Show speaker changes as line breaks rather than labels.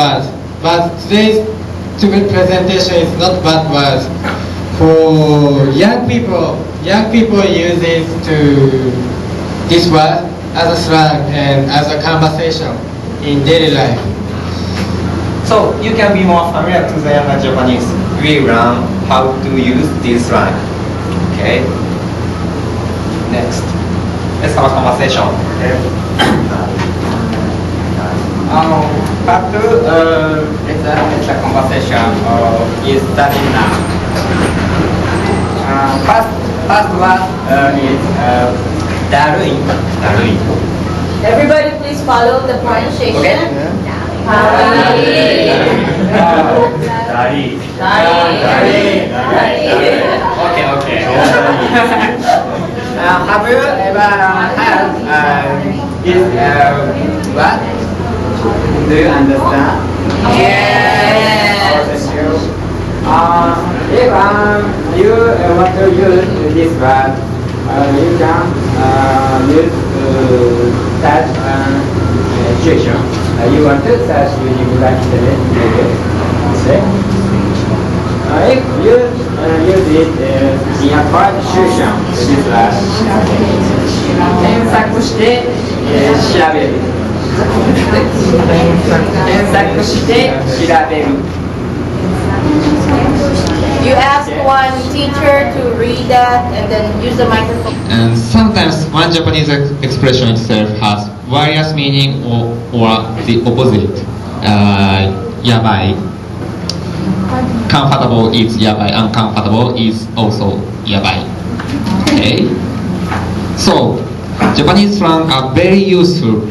words, but today's stupid presentation is not bad words. For young people, young people use it to this word as a slang and as a conversation in daily life.
So you can be more familiar to the younger Japanese. We learn how to use this line. Okay. Next. Let's have a conversation. Uh, Um, part two, uh, it's a, it's a conversation uh, is starting now. Uh, first, first one uh, is uh, darui. Darui.
Everybody please follow the pronunciation.
Okay.
Dari.
Dari.
Dari.
Okay, okay. uh, have you ever had uh, this uh, what? Do you understand?
Yes.
Oh, thank you. Uh, if um, you uh, want to use this word, uh, you can uh, use uh, that uh, situation. Uh, you want to search using that internet. Okay. Uh, if you uh, use it uh, in a bad situation, this word, 検索して、えー調べる。
you ask one teacher to read that and then use the microphone.
And sometimes one Japanese expression itself has various meaning or, or the opposite. Uh, yabai. Comfortable is yabai. Uncomfortable is also yabai. Okay? So, Japanese slang are very useful